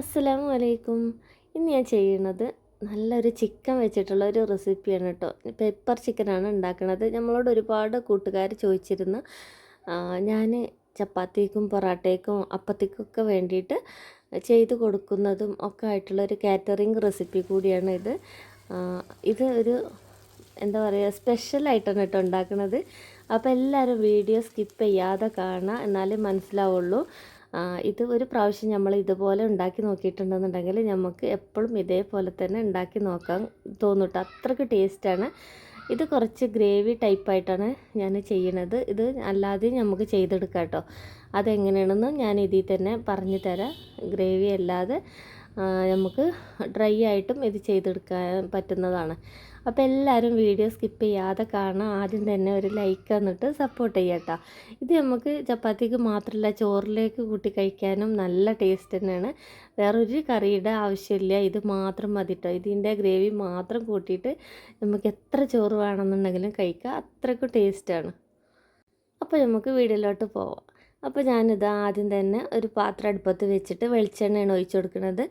അസ്സലാമു അലൈക്കും ഇന്ന് ഞാൻ ചെയ്യുന്നത് നല്ലൊരു ചിക്കൻ വെച്ചിട്ടുള്ള ഒരു റെസിപ്പിയാണ് കേട്ടോ. പെപ്പർ ചിക്കനാണ് ഉണ്ടാക്കുന്നത് നമ്മളോട് ഒരുപാട് കൂട്ടുകാർ ചോദിച്ചിരുന്നു. ഞാൻ ചപ്പാത്തിക്കും പൊറാട്ടയ്ക്കും അപ്പത്തിക്കൊക്കെ വേണ്ടിയിട്ട് ചെയ്ത് കൊടുക്കുന്നതും ഒക്കെ ആയിട്ടുള്ള ഒരു കാറ്ററിംഗ് റെസിപ്പി കൂടിയാണ് ഇത്. ഇത് ഒരു എന്താ പറയുക സ്പെഷ്യലായിട്ടാണ് കേട്ടോ ഉണ്ടാക്കുന്നത് അപ്പോൾ എല്ലാവരും വീഡിയോ സ്കിപ്പ് ചെയ്യാതെ കാണുക എന്നാലേ മനസ്സിലാവുള്ളൂ. ഇത് ഒരു പ്രാവശ്യം നമ്മൾ ഇതുപോലെ ഉണ്ടാക്കി നോക്കിയിട്ടുണ്ടെന്നുണ്ടെങ്കിൽ നമുക്ക് എപ്പോഴും ഇതേപോലെ തന്നെ ഉണ്ടാക്കി നോക്കാൻ തോന്നിട്ട്. അത്രയ്ക്ക് ടേസ്റ്റാണ് ഇത് കുറച്ച് ഗ്രേവി ടൈപ്പായിട്ടാണ് ഞാൻ ചെയ്യണത്. ഇത് അല്ലാതെ നമുക്ക് ചെയ്തെടുക്കാം കേട്ടോ. അതെങ്ങനെയാണെന്ന് ഞാൻ ഇതിൽ തന്നെ പറഞ്ഞു തരാം. ഗ്രേവി അല്ലാതെ നമുക്ക് ഡ്രൈ ആയിട്ടും ഇത് ചെയ്തെടുക്കാൻ പറ്റുന്നതാണ്. അപ്പോൾ എല്ലാവരും വീഡിയോ സ്കിപ്പ് ചെയ്യാതെ കാണാം ആദ്യം തന്നെ ഒരു ലൈക്ക് തന്നിട്ട് സപ്പോർട്ട് ചെയ്യട്ടോ ഇത് നമുക്ക് ചപ്പാത്തിക്ക് മാത്രമല്ല ചോറിലേക്ക് കൂട്ടി കഴിക്കാനും നല്ല ടേസ്റ്റ് തന്നെയാണ്. വേറൊരു കറിയുടെ ആവശ്യമില്ല. ഇത് മാത്രം മതി കേട്ടോ ഇതിന്റെ ഗ്രേവി മാത്രം കൂട്ടിയിട്ട് നമുക്ക് എത്ര ചോറ് വേണമെന്നുണ്ടെങ്കിലും കഴിക്കാം. അത്രയ്ക്കും ടേസ്റ്റാണ് അപ്പോൾ നമുക്ക് വീടിലോട്ട് പോവാം. അപ്പോൾ ഞാനിത് ആദ്യം തന്നെ ഒരു പാത്രം അടുപ്പത്ത് വെച്ചിട്ട് വെളിച്ചെണ്ണയാണ് ഒഴിച്ചു കൊടുക്കുന്നത്.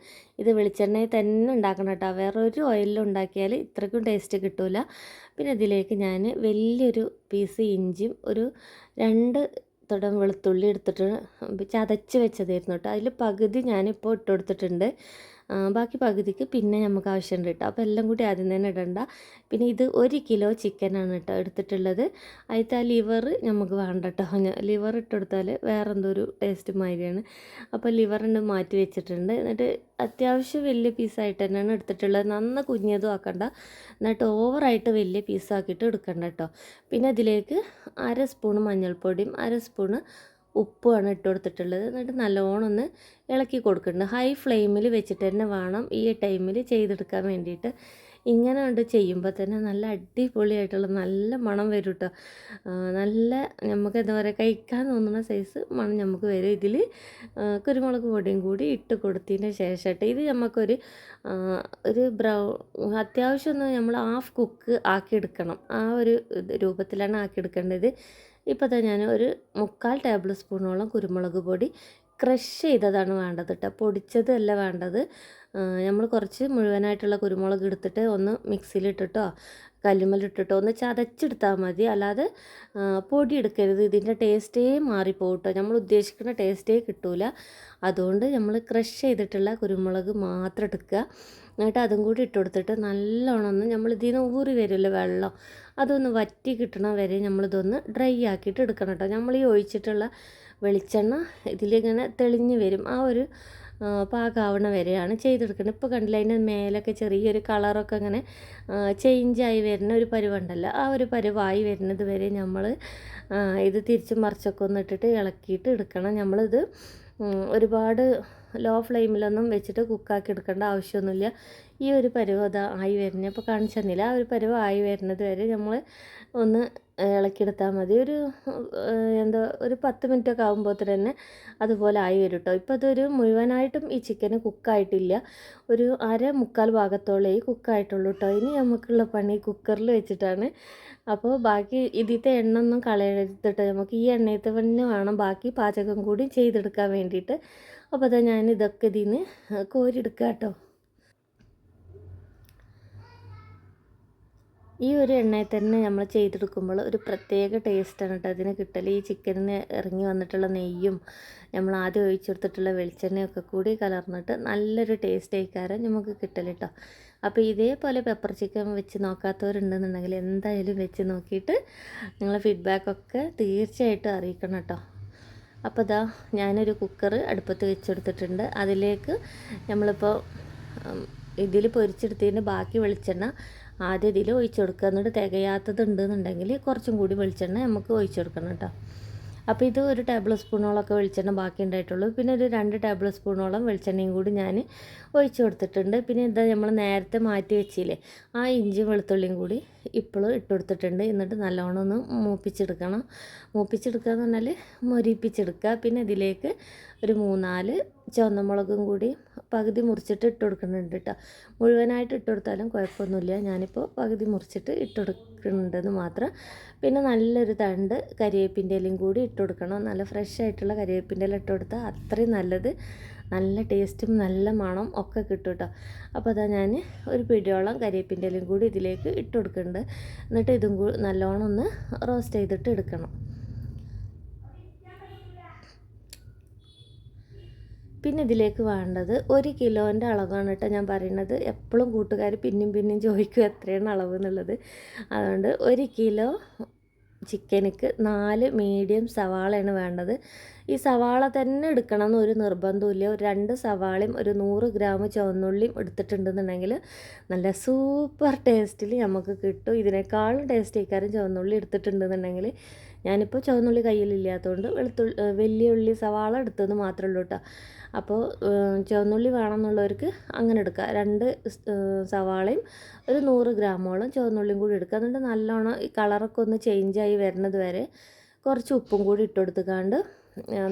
ഇത് വെളിച്ചെണ്ണയിൽ തന്നെ ഉണ്ടാക്കണം കേട്ടോ. വേറെ ഒരു ഓയിലിൽ ഉണ്ടാക്കിയാൽ ഇത്രയ്ക്കും ടേസ്റ്റ് കിട്ടില്ല പിന്നെ ഇതിലേക്ക് ഞാൻ വലിയൊരു പീസ് ഇഞ്ചിയും ഒരു രണ്ട് തുടം വെളുത്തുള്ളി എടുത്തിട്ട് ചതച്ച് വെച്ചതായിരുന്നു കേട്ടോ. അതിൽ പകുതി ഞാനിപ്പോൾ ഇട്ട് കൊടുത്തിട്ടുണ്ട്. ബാക്കി പകുതിക്ക് പിന്നെ നമുക്ക് ആവശ്യമുണ്ട് കേട്ടോ. അപ്പോൾ എല്ലാം കൂടി ആദ്യം തന്നെ ഇടണ്ട. പിന്നെ ഇത് ഒരു കിലോ ചിക്കനാണ് കേട്ടോ എടുത്തിട്ടുള്ളത്. അതിൽ ലിവർ നമുക്ക് വേണ്ട കേട്ടോ. ലിവർ ഇട്ടെടുത്താൽ വേറെ എന്തോ ഒരു ടേസ്റ്റ് മാതിരിയാണ്. അപ്പോൾ ലിവറിന് മാറ്റി വെച്ചിട്ടുണ്ട്. എന്നിട്ട് അത്യാവശ്യം വലിയ പീസായിട്ട് തന്നെയാണ് എടുത്തിട്ടുള്ളത്. നന്ന കുഞ്ഞതും ആക്കണ്ട. എന്നിട്ട് ഓവറായിട്ട് വലിയ പീസാക്കിയിട്ട് എടുക്കണ്ട കേട്ടോ. പിന്നെ അതിലേക്ക് അര സ്പൂൺ മഞ്ഞൾപ്പൊടിയും അര സ്പൂണ് ഉപ്പുമാണ് ഇട്ട് കൊടുത്തിട്ടുള്ളത് എന്നിട്ട് നല്ലോണം ഒന്ന് ഇളക്കി കൊടുക്കുന്നുണ്ട്. ഹൈ ഫ്ലെയിമിൽ വെച്ചിട്ട് തന്നെ വേണം ഈ ടൈമിൽ ചെയ്തെടുക്കാൻ വേണ്ടിയിട്ട്. ഇങ്ങനെ കൊണ്ട് ചെയ്യുമ്പോൾ തന്നെ നല്ല അടിപൊളിയായിട്ടുള്ള നല്ല മണം വരും കേട്ടോ നല്ല നമുക്ക് എന്താ പറയുക കഴിക്കാൻ തോന്നുന്ന സൈസ് മണം നമുക്ക് വരും. ഇതിൽ കുരുമുളക് പൊടിയും കൂടി ഇട്ട് കൊടുത്തതിന് ശേഷമായിട്ട് ഇത് നമുക്കൊരു ഒരു ബ്രൗ അത്യാവശ്യം ഒന്ന് നമ്മൾ ഹാഫ് കുക്ക് ആക്കിയെടുക്കണം ആ ഒരു രൂപത്തിലാണ് ആക്കിയെടുക്കേണ്ടത് ഇപ്പോൾ ഞാൻ ഒരു മുക്കാൽ ടേബിൾ സ്പൂണോളം കുരുമുളക് പൊടി ക്രഷ് ചെയ്തതാണ് വേണ്ടത് കേട്ടോ പൊടിച്ചതല്ല വേണ്ടത്. നമ്മൾ കുറച്ച് മുഴുവനായിട്ടുള്ള കുരുമുളക് എടുത്തിട്ട് ഒന്ന് മിക്സിയിലിട്ടിട്ടോ കല്ലുമ്മലിട്ടിട്ടോ ഒന്ന് ചതച്ചെടുത്താൽ മതി. അല്ലാതെ പൊടി എടുക്കരുത്. ഇതിന്റെ ടേസ്റ്റേ മാറിപ്പോകും കേട്ടോ നമ്മൾ ഉദ്ദേശിക്കുന്ന ടേസ്റ്റേ കിട്ടൂല. അതുകൊണ്ട് നമ്മൾ ക്രഷ് ചെയ്തിട്ടുള്ള കുരുമുളക് മാത്രം എടുക്കുക. എന്നിട്ട് അതും കൂടി ഇട്ട് കൊടുത്തിട്ട് നല്ലോണം ഒന്ന് നമ്മൾ ഇതിൽ നിന്ന് ഊറി വരുമല്ലോ വെള്ളം. അതൊന്ന് വറ്റി കിട്ടണ വരെ നമ്മളിതൊന്ന് ഡ്രൈ ആക്കിയിട്ട് എടുക്കണം കേട്ടോ. നമ്മൾ ഈ ഒഴിച്ചിട്ടുള്ള വെളിച്ചെണ്ണ ഇതിലിങ്ങനെ തെളിഞ്ഞ് വരും. ആ ഒരു പാകാവണ വരെയാണ് ചെയ്തെടുക്കുന്നത്. ഇപ്പോൾ കണ്ടില്ല അതിന്റെ മേലൊക്കെ ചെറിയൊരു കളറൊക്കെ അങ്ങനെ ചേഞ്ചായി വരുന്ന ഒരു പരുവുണ്ടല്ലോ. ആ ഒരു പരുവായി വരുന്നത് വരെ നമ്മൾ ഇത് തിരിച്ചും മറിച്ചൊക്കെ ഒന്ന് ഇട്ടിട്ട് ഇളക്കിയിട്ട് എടുക്കണം. നമ്മളിത് ഒരുപാട് ലോ ഫ്ലെയിമിലൊന്നും വെച്ചിട്ട് കുക്കാക്കി എടുക്കേണ്ട ആവശ്യമൊന്നുമില്ല. ഈ ഒരു പരുവം അത് ആയി വരുന്നത് ഇപ്പോൾ കാണിച്ചു തന്നില്ല ആ ഒരു പരുവം ആയി വരുന്നത് വരെ നമ്മൾ ഒന്ന് ഇളക്കിയെടുത്താൽ മതി. ഒരു എന്തോ ഒരു പത്ത് മിനിറ്റൊക്കെ ആകുമ്പോൾ തന്നെ അതുപോലെ ആയി വരും കേട്ടോ ഇപ്പോൾ അതൊരു മുഴുവനായിട്ടും ഈ ചിക്കന് കുക്കായിട്ടില്ല. ഒരു അര മുക്കാൽ ഭാഗത്തോളേ ഈ കുക്കായിട്ടുള്ളൂ കേട്ടോ ഇനി നമുക്കുള്ള പണി കുക്കറിൽ വെച്ചിട്ടാണ്. അപ്പോൾ ബാക്കി ഇതിത്തെ എണ്ണ ഒന്നും കളയരുതിട്ട് നമുക്ക് ഈ എണ്ണയത്തെ തന്നെ വേണം. ബാക്കി പാചകം കൂടി ചെയ്തെടുക്കാൻ വേണ്ടിയിട്ട്. അപ്പോൾ അതാ ഞാൻ ഇതൊക്കെ ഇതിൽ നിന്ന് കോരിയെടുക്കാം കേട്ടോ ഈ ഒരു എണ്ണയിൽ തന്നെ നമ്മൾ ചെയ്തെടുക്കുമ്പോൾ ഒരു പ്രത്യേക ടേസ്റ്റാണ് കേട്ടോ അതിന് കിട്ടൽ ഈ ചിക്കനിന് ഇറങ്ങി വന്നിട്ടുള്ള നെയ്യും നമ്മൾ ആദ്യം ഒഴിച്ചെടുത്തിട്ടുള്ള വെളിച്ചെണ്ണയൊക്കെ കൂടി കലർന്നിട്ട് നല്ലൊരു ടേസ്റ്റ് ആയിക്കാരം നമുക്ക് കിട്ടൽ കേട്ടോ അപ്പോൾ ഇതേപോലെ പെപ്പർ ചിക്കൻ വെച്ച് നോക്കാത്തവരുണ്ടെന്നുണ്ടെങ്കിൽ എന്തായാലും വെച്ച് നോക്കിയിട്ട് നിങ്ങളെ ഫീഡ്ബാക്കൊക്കെ തീർച്ചയായിട്ടും അറിയിക്കണം കേട്ടോ അപ്പോൾ ഇതാ ഞാനൊരു കുക്കർ അടുപ്പത്ത് വെച്ചെടുത്തിട്ടുണ്ട്. അതിലേക്ക് നമ്മളിപ്പോൾ ഇതിൽ പൊരിച്ചെടുത്തതിന്റെ ബാക്കി വെളിച്ചെണ്ണ ആദ്യം ഇതിൽ ഒഴിച്ചു കൊടുക്കുക. എന്നിട്ട് തികയാത്തത് ഉണ്ടെന്നുണ്ടെങ്കിൽ കുറച്ചും കൂടി വെളിച്ചെണ്ണ നമുക്ക് ഒഴിച്ചു കൊടുക്കണം കേട്ടോ. അപ്പോൾ ഇത് ഒരു ടേബിൾ സ്പൂണോളമൊക്കെ വെളിച്ചെണ്ണ ബാക്കി ഉണ്ടായിട്ടുള്ളൂ പിന്നെ ഒരു രണ്ട് ടേബിൾ സ്പൂണോളം വെളിച്ചെണ്ണയും കൂടി ഞാൻ ഒഴിച്ചു കൊടുത്തിട്ടുണ്ട്. പിന്നെ ഇതാ നമ്മൾ നേരത്തെ മാറ്റി വെച്ചില്ലേ ആ ഇഞ്ചിയും വെളുത്തുള്ളിയും കൂടി ഇപ്പോഴും ഇട്ട് കൊടുത്തിട്ടുണ്ട്. എന്നിട്ട് നല്ലോണം ഒന്ന് മൂപ്പിച്ചെടുക്കണം. മൂപ്പിച്ചെടുക്കുക എന്ന് പറഞ്ഞാൽ മൊരിപ്പിച്ചെടുക്കുക. പിന്നെ ഇതിലേക്ക് ഒരു മൂന്നാൽ ചുവന്നമുളകും കൂടി പകുതി മുറിച്ചിട്ട് ഇട്ട് കൊടുക്കുന്നുണ്ട് കേട്ടോ മുഴുവനായിട്ട് ഇട്ട് കൊടുത്താലും കുഴപ്പമൊന്നുമില്ല. ഞാനിപ്പോൾ പകുതി മുറിച്ചിട്ട് ഇട്ട് കൊടുക്കുന്നുണ്ടെന്ന് മാത്രം. പിന്നെ നല്ലൊരു തണ്ട് കരിവേപ്പിന്റെ കൂടി ഇട്ട് കൊടുക്കണം. നല്ല ഫ്രഷ് ആയിട്ടുള്ള കരിവേപ്പിന്റെ ഇല ഇട്ട് കൊടുത്താൽ അത്രയും നല്ലത്. നല്ല ടേസ്റ്റും നല്ല മണം ഒക്കെ കിട്ടും കേട്ടോ അപ്പോൾ അതാ ഞാൻ ഒരു പിടിയോളം കരിവേപ്പിന്റെ ഇലയും കൂടി ഇതിലേക്ക് ഇട്ട് കൊടുക്കുന്നുണ്ട്. എന്നിട്ട് ഇതും കൂടി നല്ലോണം ഒന്ന് റോസ്റ്റ് ചെയ്തിട്ട് എടുക്കണം. പിന്നെ ഇതിലേക്ക് വേണ്ടത് ഒരു കിലോന്റെ അളവാണ് കേട്ടോ ഞാൻ പറയുന്നത്. എപ്പോഴും കൂട്ടുകാർ പിന്നെയും പിന്നെയും ചോദിക്കും എത്രയാണ് അളവ് എന്നുള്ളത്. അതുകൊണ്ട് ഒരു കിലോ ചിക്കനിക്ക് നാല് മീഡിയം സവാളയാണ് വേണ്ടത്. ഈ സവാള തന്നെ എടുക്കണം എന്ന് ഒരു നിർബന്ധമില്ല ഒരു രണ്ട് സവാളയും ഒരു നൂറ് ഗ്രാം ചുവന്നുള്ളിയും എടുത്തിട്ടുണ്ടെന്നുണ്ടെങ്കിൽ നല്ല സൂപ്പർ ടേസ്റ്റിൽ നമുക്ക് കിട്ടും. ഇതിനേക്കാളും ടേസ്റ്റ് ആയിക്കാരും ചുവന്നുള്ളി എടുത്തിട്ടുണ്ടെന്നുണ്ടെങ്കിൽ ഞാനിപ്പോൾ ചുവന്നുള്ളി കയ്യിലില്ലാത്തതുകൊണ്ട് വെളുത്തുള്ളി വലിയ ഉള്ളി സവാള എടുത്തത് മാത്രമേ ഉള്ളൂ കേട്ടോ അപ്പോൾ ചുവന്നുള്ളി വേണമെന്നുള്ളവർക്ക് അങ്ങനെ എടുക്കുക രണ്ട് സവാളയും ഒരു നൂറ് ഗ്രാമോളം ചുവന്നുള്ളിയും കൂടി എടുക്കുക എന്നിട്ട് നല്ലോണം ഈ കളറൊക്കെ ഒന്ന് ചേഞ്ചായി വരുന്നത് വരെ കുറച്ച് ഉപ്പും കൂടി ഇട്ടുകൊടുത്തുകൊണ്ട്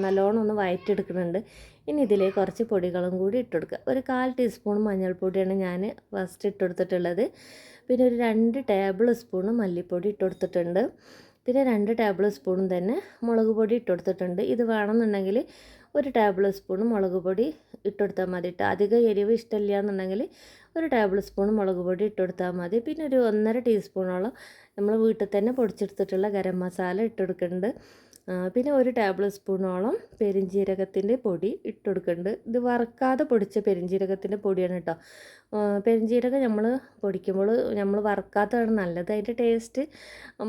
നല്ലോണം ഒന്ന് വയറ്റെടുക്കുന്നുണ്ട് ഇനി ഇതിലേക്ക് കുറച്ച് പൊടികളും കൂടി ഇട്ടുകൊടുക്കുക ഒരു കാൽ ടീസ്പൂൺ മഞ്ഞൾപ്പൊടിയാണ് ഞാൻ ഫസ്റ്റ് ഇട്ടുകൊടുത്തിട്ടുള്ളത് പിന്നെ ഒരു രണ്ട് ടേബിൾ സ്പൂൺ മല്ലിപ്പൊടി ഇട്ടെടുത്തിട്ടുണ്ട്. പിന്നെ രണ്ട് ടേബിൾ സ്പൂണും തന്നെ മുളക് പൊടി ഇട്ടുകൊടുത്തിട്ടുണ്ട് ഇത് വേണമെന്നുണ്ടെങ്കിൽ ഒരു ടേബിൾ സ്പൂൺ മുളക് പൊടി ഇട്ടുകൊടുത്താൽ മതി അധികം എരിവ് ഇഷ്ടമില്ല എന്നുണ്ടെങ്കിൽ ഒരു ടേബിൾ സ്പൂൺ മുളക് പൊടി ഇട്ടുകൊടുത്താൽ മതി. പിന്നെ ഒരു ഒന്നര ടീസ്പൂണോളം നമ്മൾ വീട്ടിൽ തന്നെ പൊടിച്ചെടുത്തിട്ടുള്ള ഗരം മസാല ഇട്ടെടുക്കുന്നുണ്ട് പിന്നെ ഒരു ടേബിൾ സ്പൂണോളം പെരിഞ്ജീരകത്തിന്റെ പൊടി ഇട്ട് കൊടുക്കുന്നുണ്ട് ഇത് വറുക്കാതെ പൊടിച്ച പെരിഞ്ജീരകത്തിന്റെ പൊടിയാണ് കേട്ടോ പെരിഞ്ജീരകം നമ്മൾ പൊടിക്കുമ്പോൾ നമ്മൾ വറുക്കാത്തതാണ് നല്ലത്. അതിന്റെ ടേസ്റ്റ്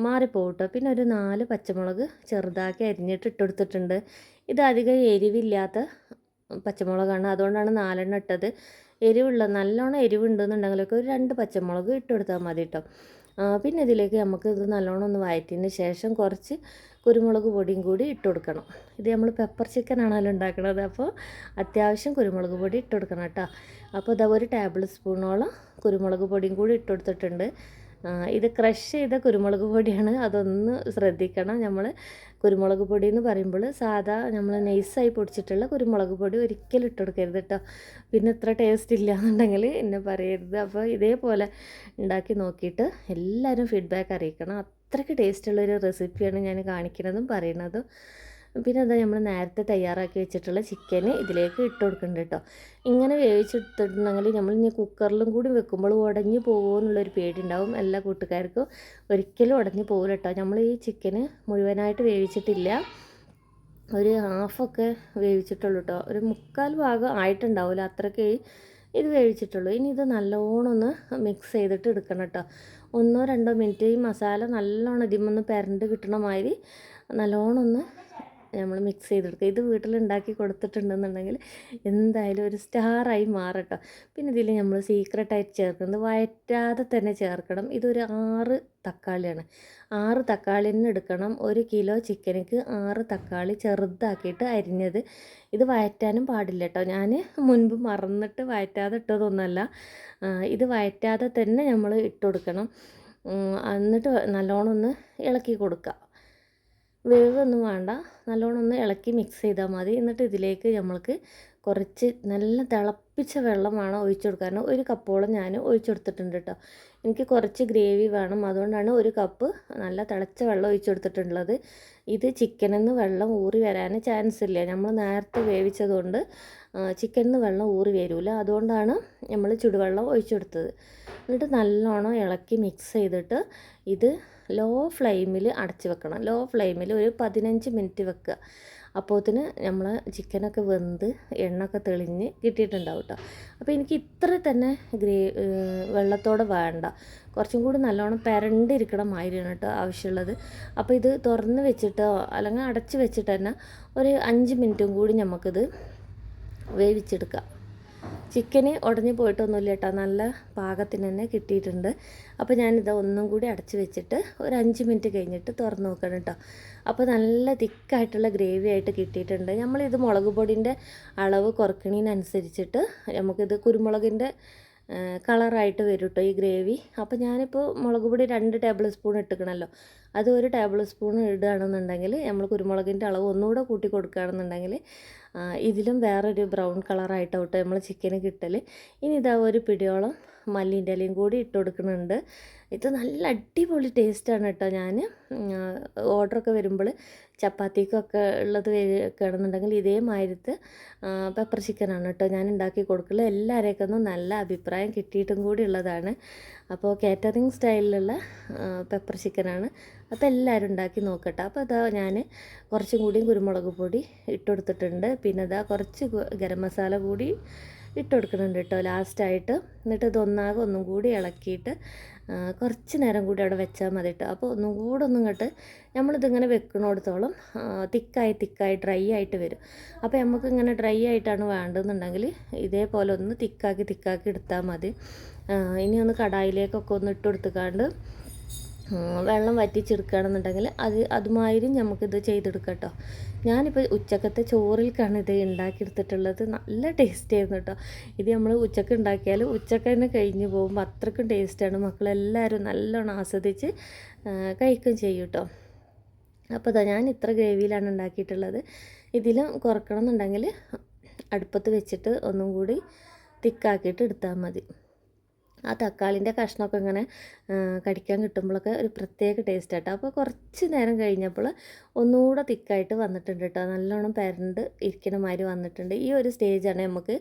മാറിപ്പോകും കേട്ടോ പിന്നെ ഒരു നാല് പച്ചമുളക് ചെറുതാക്കി അരിഞ്ഞിട്ട് ഇട്ടെടുത്തിട്ടുണ്ട്. ഇത് അധികം എരിവില്ലാത്ത പച്ചമുളകാണ്. അതുകൊണ്ടാണ് നാലെണ്ണം ഇട്ടത്. എരിവുള്ള നല്ലോണം എരിവുണ്ടെന്നുണ്ടെങ്കിലൊക്കെ ഒരു രണ്ട് പച്ചമുളക് ഇട്ട് കൊടുത്താൽ മതി കേട്ടോ പിന്നെ ഇതിലേക്ക് നമുക്ക് ഇത് നല്ലോണം ഒന്ന് വയറ്റിന് ശേഷം കുറച്ച് കുരുമുളക് പൊടിയും കൂടി ഇട്ട് കൊടുക്കണം. ഇത് നമ്മൾ പെപ്പർ ചിക്കൻ ആണല്ലോ ഉണ്ടാക്കുന്നത് അപ്പോൾ അത്യാവശ്യം കുരുമുളക് പൊടി ഇട്ട് കൊടുക്കണം കേട്ടോ. അപ്പോൾ ഇതാ ഒരു ടേബിൾ സ്പൂണോളം കുരുമുളക് പൊടിയും കൂടി ഇട്ട് കൊടുത്തിട്ടുണ്ട്. ഇത് ക്രഷ് ചെയ്ത കുരുമുളക് പൊടിയാണ്. അതൊന്ന് ശ്രദ്ധിക്കണം. നമ്മൾ കുരുമുളക് പൊടി എന്ന് പറയുമ്പോൾ സാധാ നമ്മൾ നൈസായി പൊടിച്ചിട്ടുള്ള കുരുമുളക് പൊടി ഒരിക്കലും ഇട്ട് കൊടുക്കരുത് കേട്ടോ പിന്നെ ഇത്ര ടേസ്റ്റ് ഇല്ല എന്നുണ്ടെങ്കിൽ എന്നെ പറയരുത്. അപ്പോൾ ഇതേപോലെ ഉണ്ടാക്കി നോക്കിയിട്ട് എല്ലാവരും ഫീഡ്ബാക്ക് അറിയിക്കണം. അത്രയ്ക്ക് ടേസ്റ്റുള്ളൊരു റെസിപ്പിയാണ് ഞാൻ കാണിക്കുന്നതും പറയുന്നതും പിന്നെ അത് നമ്മൾ നേരത്തെ തയ്യാറാക്കി വെച്ചിട്ടുള്ള ചിക്കന് ഇതിലേക്ക് ഇട്ട് കൊടുക്കുന്നുണ്ട് കേട്ടോ ഇങ്ങനെ വേവിച്ചെടുത്തിട്ടുണ്ടെങ്കിൽ നമ്മൾ ഇനി കുക്കറിലും കൂടി വെക്കുമ്പോൾ ഉടഞ്ഞു പോകുമോ എന്നുള്ളൊരു പേടിയുണ്ടാവും. എല്ലാ കൂട്ടുകാർക്കും ഒരിക്കലും ഉടഞ്ഞു പോകില്ല കേട്ടോ നമ്മൾ ഈ ചിക്കന് മുഴുവനായിട്ട് വേവിച്ചിട്ടില്ല. ഒരു ഹാഫൊക്കെ വേവിച്ചിട്ടുള്ളൂ കേട്ടോ ഒരു മുക്കാൽ ഭാഗം ആയിട്ടുണ്ടാവില്ല അത്രയ്ക്ക് ഇത് വേവിച്ചിട്ടുള്ളൂ. ഇനി ഇത് നല്ലോണം ഒന്ന് മിക്സ് ചെയ്തിട്ട് എടുക്കണം കേട്ടോ ഒന്നോ രണ്ടോ മിനിറ്റ് ഈ മസാല നല്ലോണം ഇതിമൊന്ന് പെരണ്ട് കിട്ടണ മാതിരി നല്ലോണം ഒന്ന് നമ്മൾ മിക്സ് ചെയ്തെടുക്കുക. ഇത് വീട്ടിലുണ്ടാക്കി കൊടുത്തിട്ടുണ്ടെന്നുണ്ടെങ്കിൽ എന്തായാലും ഒരു സ്റ്റാറായി മാറട്ടോ. പിന്നെ ഇതിൽ നമ്മൾ സീക്രട്ടായിട്ട് ചേർക്കുന്നത് വയറ്റാതെ തന്നെ ചേർക്കണം. ഇതൊരു ആറ് തക്കാളിയാണ്. ആറ് തക്കാളി തന്നെ എടുക്കണം. ഒരു കിലോ ചിക്കനക്ക് ആറ് തക്കാളി ചെറുതാക്കിയിട്ട് അരിഞ്ഞത്. ഇത് വയറ്റാനും പാടില്ല കേട്ടോ ഞാൻ മുൻപ് മറന്നിട്ട് വയറ്റാതെ ഇട്ടതൊന്നുമല്ല ഇത് വയറ്റാതെ തന്നെ നമ്മൾ ഇട്ട് കൊടുക്കണം. എന്നിട്ട് നല്ലോണം ഒന്ന് ഇളക്കി കൊടുക്കുക. വേവൊന്നും വേണ്ട. നല്ലോണം ഒന്ന് ഇളക്കി മിക്സ് ചെയ്താൽ മതി. എന്നിട്ട് ഇതിലേക്ക് നമ്മൾക്ക് കുറച്ച് നല്ല തിളപ്പിച്ച വെള്ളമാണ് ഒഴിച്ചു കൊടുക്കാൻ. ഒരു കപ്പോളം ഞാൻ ഒഴിച്ചു കൊടുത്തിട്ടുണ്ട് കേട്ടോ എനിക്ക് കുറച്ച് ഗ്രേവി വേണം. അതുകൊണ്ടാണ് ഒരു കപ്പ് നല്ല തിളച്ച വെള്ളം ഒഴിച്ചു കൊടുത്തിട്ടുള്ളത്. ഇത് ചിക്കനിൽ നിന്ന് വെള്ളം ഊറി വരാൻ ചാൻസ് ഇല്ല. നമ്മൾ നേരത്തെ വേവിച്ചതുകൊണ്ട് ചിക്കനിൽ നിന്ന് വെള്ളം ഊറി വരില്ല അതുകൊണ്ടാണ് നമ്മൾ ചുടുവെള്ളം ഒഴിച്ചു കൊടുത്തത്. എന്നിട്ട് നല്ലോണം ഇളക്കി മിക്സ് ചെയ്തിട്ട് ഇത് ലോ ഫ്ലെയിമിൽ അടച്ച് വെക്കണം. ലോ ഫ്ലെയിമിൽ ഒരു പതിനഞ്ച് മിനിറ്റ് വെക്കുക. അപ്പോത്തിന് നമ്മൾ ചിക്കനൊക്കെ വെന്ത് എണ്ണയൊക്കെ തെളിഞ്ഞ് കിട്ടിയിട്ടുണ്ടാവും കേട്ടോ അപ്പോൾ എനിക്ക് ഇത്ര തന്നെ ഗ്രേ വെള്ളത്തോടെ വേണ്ട. കുറച്ചും കൂടി നല്ലോണം പെരണ്ടിരിക്കണം മാതിരിയാണ് കേട്ടോ ആവശ്യമുള്ളത്. അപ്പോൾ ഇത് തുറന്ന് വെച്ചിട്ടോ അല്ലെങ്കിൽ അടച്ച് വെച്ചിട്ട് തന്നെ ഒരു അഞ്ച് മിനിറ്റും കൂടി നമുക്കിത് വേവിച്ചെടുക്കാം. ചിക്കന് ഉടഞ്ഞു പോയിട്ടൊന്നുമില്ല കേട്ടോ. നല്ല പാകത്തിന് തന്നെ കിട്ടിയിട്ടുണ്ട്. അപ്പോൾ ഞാനിത് ഒന്നും കൂടി അടച്ച് വെച്ചിട്ട് ഒരു അഞ്ച് മിനിറ്റ് കഴിഞ്ഞിട്ട് തുറന്ന് നോക്കണം കേട്ടോ. അപ്പോൾ നല്ല തിക്കായിട്ടുള്ള ഗ്രേവി ആയിട്ട് കിട്ടിയിട്ടുണ്ട്. നമ്മളിത് മുളക് പൊടിന്റെ അളവ് കുറക്കണതിനനുസരിച്ചിട്ട് നമുക്കിത് കുരുമുളകിന്റെ കളറായിട്ട് വരും കേട്ടോ ഈ ഗ്രേവി. അപ്പോൾ ഞാനിപ്പോൾ മുളക് പൊടി രണ്ട് ടേബിൾ സ്പൂൺ ഇട്ടിക്കണമല്ലോ അത് ഒരു ടേബിൾ സ്പൂൺ ഇടുകയാണെന്നുണ്ടെങ്കിൽ നമ്മൾ കുരുമുളകിന്റെ അളവ് ഒന്നുകൂടെ കൂട്ടി കൊടുക്കുകയാണെന്നുണ്ടെങ്കിൽ ഇതിലും വേറൊരു ബ്രൗൺ കളറായിട്ടോട്ടെ നമ്മൾ ചിക്കന് കിട്ടൽ ഇനി ഇതാ ഒരു പിടിയോളം മല്ലിന്റെ ഇലയും കൂടി ഇട്ട് കൊടുക്കുന്നുണ്ട്. ഇത് നല്ല അടിപൊളി ടേസ്റ്റാണ് കേട്ടോ ഞാൻ. ഓർഡറൊക്കെ വരുമ്പോൾ ചപ്പാത്തിക്കൊക്കെ ഉള്ളത് കിടന്നുണ്ടെങ്കിൽ ഇതേമാതിരത്ത് പെപ്പർ ചിക്കനാണ് കേട്ടോ ഞാൻ ഉണ്ടാക്കി കൊടുക്കൽ എല്ലാവരെയൊക്കെ ഒന്നും നല്ല അഭിപ്രായം കിട്ടിയിട്ടും കൂടി ഉള്ളതാണ്. അപ്പോൾ കാറ്ററിങ് സ്റ്റൈലിലുള്ള പെപ്പർ ചിക്കനാണ് അപ്പോൾ എല്ലാവരും ഉണ്ടാക്കി നോക്കട്ടെ. അപ്പോൾ അതാ ഞാൻ കുറച്ചും കൂടിയും കുരുമുളക് പൊടി ഇട്ട് കൊടുത്തിട്ടുണ്ട്. പിന്നെ അതാ കുറച്ച് ഗരം മസാല കൂടി ഇട്ട് കൊടുക്കുന്നുണ്ട് കേട്ടോ ലാസ്റ്റായിട്ട്. എന്നിട്ട് ഇതൊന്നാകെ ഒന്നും കൂടി ഇളക്കിയിട്ട് കുറച്ച് നേരം കൂടി അവിടെ വെച്ചാൽ മതി കേട്ടോ. അപ്പോൾ ഒന്നും കൂടെ ഒന്നും ഇങ്ങോട്ട് നമ്മളിതിങ്ങനെ വെക്കണോടത്തോളം തിക്കായി തിക്കായി ഡ്രൈ ആയിട്ട് വരും. അപ്പോൾ നമുക്ക് ഇങ്ങനെ ഡ്രൈ ആയിട്ടാണ് വേണ്ടതെന്നുണ്ടെങ്കിൽ ഇതേപോലെ ഒന്ന് തിക്കാക്കി തിക്കാക്കി എടുത്താൽ മതി. ഇനി ഒന്ന് കടായിലേക്കൊക്കെ ഒന്ന് ഇട്ട് കൊടുത്തുക്കാണ്ട് ഉം, വെള്ളം വറ്റിച്ചെടുക്കുകയാണെന്നുണ്ടെങ്കിൽ അത് അതുമാതിരി നമുക്കിത് ചെയ്തെടുക്കാം കേട്ടോ. ഞാനിപ്പോൾ ഉച്ചക്കത്തെ ചോറിലേക്കാണ് ഇത് ഉണ്ടാക്കിയെടുത്തിട്ടുള്ളത്. നല്ല ടേസ്റ്റ് ആയിരുന്നു കേട്ടോ. ഇത് നമ്മൾ ഉച്ചയ്ക്ക് ഉണ്ടാക്കിയാൽ ഉച്ചയ്ക്ക് തന്നെ കഴിഞ്ഞ് പോകുമ്പോൾ അത്രയ്ക്കും ടേസ്റ്റാണ് മക്കളെല്ലാവരും നല്ലോണം ആസ്വദിച്ച് കഴിക്കും കഴിക്കുകയും ചെയ്യും കേട്ടോ. അപ്പോൾ ഞാൻ ഇത്ര ഗ്രേവിയിലാണ് ഉണ്ടാക്കിയിട്ടുള്ളത്. ഇതിലും കുറക്കണം എന്നുണ്ടെങ്കിൽ അടുപ്പത്ത് വെച്ചിട്ട് ഒന്നും കൂടി തിക്കാക്കിയിട്ട് എടുത്താൽ മതി. ആ തക്കാളിന്റെ കഷ്ണമൊക്കെ ഇങ്ങനെ കടിക്കാൻ കിട്ടുമ്പോഴൊക്കെ ഒരു പ്രത്യേക ടേസ്റ്റ് ആട്ടോ. അപ്പോൾ കുറച്ച് നേരം കഴിഞ്ഞപ്പോൾ ഒന്നുകൂടെ തിക്കായിട്ട് വന്നിട്ടുണ്ട് കേട്ടോ നല്ലോണം പരണ്ട് ഇരിക്കണ മാതിരി വന്നിട്ടുണ്ട്. ഈ ഒരു സ്റ്റേജാണ് നമുക്ക്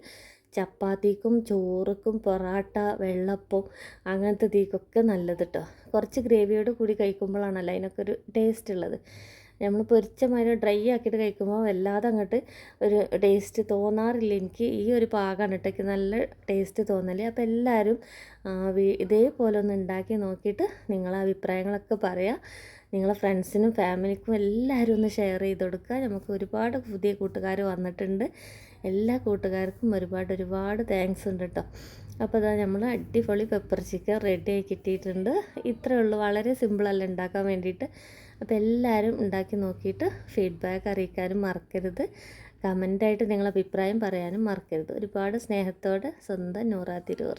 ചപ്പാത്തിക്കും ചോറുക്കും പൊറാട്ട വെള്ളപ്പം അങ്ങനത്തെ തീക്കൊക്കെ നല്ലത് കേട്ടോ കുറച്ച് ഗ്രേവിയോട് കൂടി കഴിക്കുമ്പോഴാണല്ലോ അതിനൊക്കെ ഒരു ടേസ്റ്റ് ഉള്ളത്. നമ്മൾ പൊരിച്ച മാതിരി ഡ്രൈ ആക്കിയിട്ട് കഴിക്കുമ്പോൾ വല്ലാതെ അങ്ങോട്ട് ഒരു ടേസ്റ്റ് തോന്നാറില്ല. എനിക്ക് ഈ ഒരു പാകമാണ് കേട്ടോ നല്ല ടേസ്റ്റ് തോന്നൽ. അപ്പോൾ എല്ലാവരും ഇതേപോലെ ഒന്ന് ഉണ്ടാക്കി നോക്കിയിട്ട് നിങ്ങളെ അഭിപ്രായങ്ങളൊക്കെ പറയാം. നിങ്ങളെ ഫ്രണ്ട്സിനും ഫാമിലിക്കും എല്ലാവരും ഒന്ന് ഷെയർ ചെയ്ത് കൊടുക്കുക. നമുക്ക് ഒരുപാട് പുതിയ കൂട്ടുകാർ വന്നിട്ടുണ്ട്. എല്ലാ കൂട്ടുകാർക്കും ഒരുപാട് ഒരുപാട് താങ്ക്സ് ഉണ്ട് കേട്ടോ. അപ്പോൾ അതാ നമ്മൾ അടിപൊളി പെപ്പർ ചിക്കൻ റെഡി കിട്ടിയിട്ടുണ്ട്. ഇത്രയേ ഉള്ളൂ. വളരെ സിമ്പിളല്ല ഉണ്ടാക്കാൻ വേണ്ടിയിട്ട് അപ്പോൾ എല്ലാവരും ഉണ്ടാക്കി നോക്കിയിട്ട് ഫീഡ്ബാക്ക് അറിയിക്കാനും മറക്കരുത്. കമന്റായിട്ട് നിങ്ങളുടെ അഭിപ്രായം പറയാനും മറക്കരുത്. ഒരുപാട് സ്നേഹത്തോടെ സ്വന്തം നൂറാ തിരൂർ